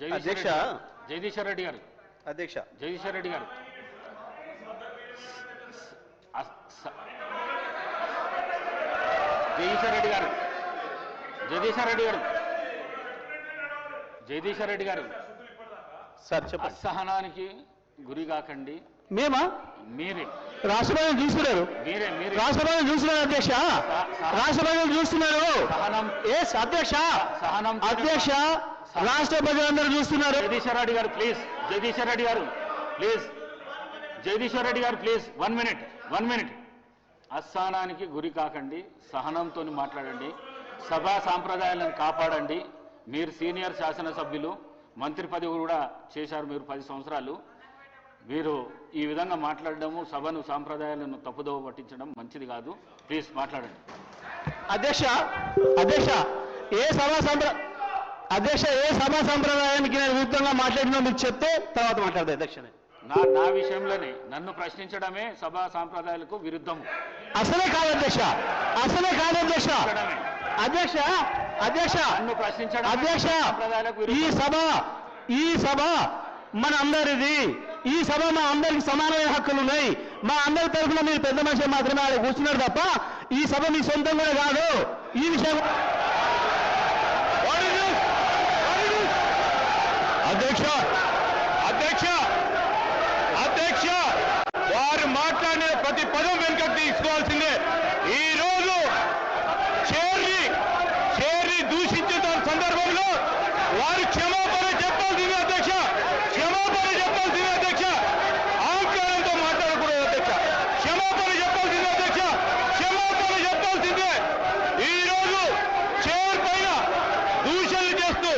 అధ్యక్ష. రెడ్డి గారు. జగదీశ్వర్ రెడ్డి గారు. అధ్యక్ష. జగదీశ్వర్ రెడ్డి గారు జగదీశ్వర్ రెడ్డి గారు. జగదీశ్వర్ రెడ్డి గారు. జగదీశ్వర్ రెడ్డి గారు. సార్ చెప్పండి. అసహనానికి గురి కాకండి. మేమా? మీరే. రాష్ట్రపతి చూస్తున్నారు. మీరే మీరే. రాష్ట్రపతి చూస్తున్నారు అధ్యక్ష. రాష్ట్రపతి చూస్తున్నారు. అధ్యక్ష? సహనం. అధ్యక్ష రాష్ట్ర ప్రజలందరూ చూస్తున్నారు. జగదీశ్వర్ రెడ్డి గారు ప్లీజ్. జగదీశ్వర్ రెడ్డి గారు please. Jagadishwar Reddy garu please. One minute one minute. అస్థానానికి గురి కాకండి సహనంతో మాట్లాడండి సభా సాంప్రదాయాలను కాపాడండి. మీరు సీనియర్ శాసనసభ్యులు మంత్రి పదవి కూడా చేశారు మీరు పది సంవత్సరాలు. మీరు ఈ విధంగా మాట్లాడడము సభను సాంప్రదాయాలను తప్పుదోవ పట్టించడం మంచిది కాదు. ప్లీజ్ మాట్లాడండి. అధ్యక్ష అధ్యక్ష ఏ సభా సంప్ర అధ్యక్ష ఏ సభా సంప్రదాయానికి నేను విరుద్ధంగా మాట్లాడినా మీకు చెప్తే తర్వాత మాట్లాడదు అధ్యక్ష నా నా విషయంలోనే నన్ను ప్రశ్నించడమే సభా సాంప్రదాయాలకు విరుద్ధము. అసలే కాదు అధ్యక్ష అసలే కాదు అధ్యక్ష. అధ్యక్ష అధ్యక్ష నన్ను ప్రశ్నించడం అధ్యక్ష ఈ. సభ ఈ సభ మన అందరిది. ఈ సభ మా అందరికి సమానమైన హక్కులు ఉన్నాయి. మా అందరి తరఫున మీరు పెద్ద మనిషి మాత్రమే ఆడ కూర్చున్నారు తప్ప ఈ సభ మీ సొంతం కూడా కాదు. ఈ విషయం అధ్యక్ష అధ్యక్ష అధ్యక్ష వారు మాట్లాడిన ప్రతి పదం వెనుక తీసుకోవాల్సిందే. ఈ రోజు చేరి చేరి దూషించిన సందర్భంలో వారు క్షమాపణ చెప్పాల్సిందే అధ్యక్ష క్షమాపణ చెప్పాల్సిందే అధ్యక్ష. అహంకారంతో మాట్లాడకూడదు అధ్యక్ష. క్షమాపణ చెప్పాల్సిందే అధ్యక్ష క్షమాపణ చెప్పాల్సిందే. ఈ రోజు చైర్ పైన దూషణలు చేస్తూ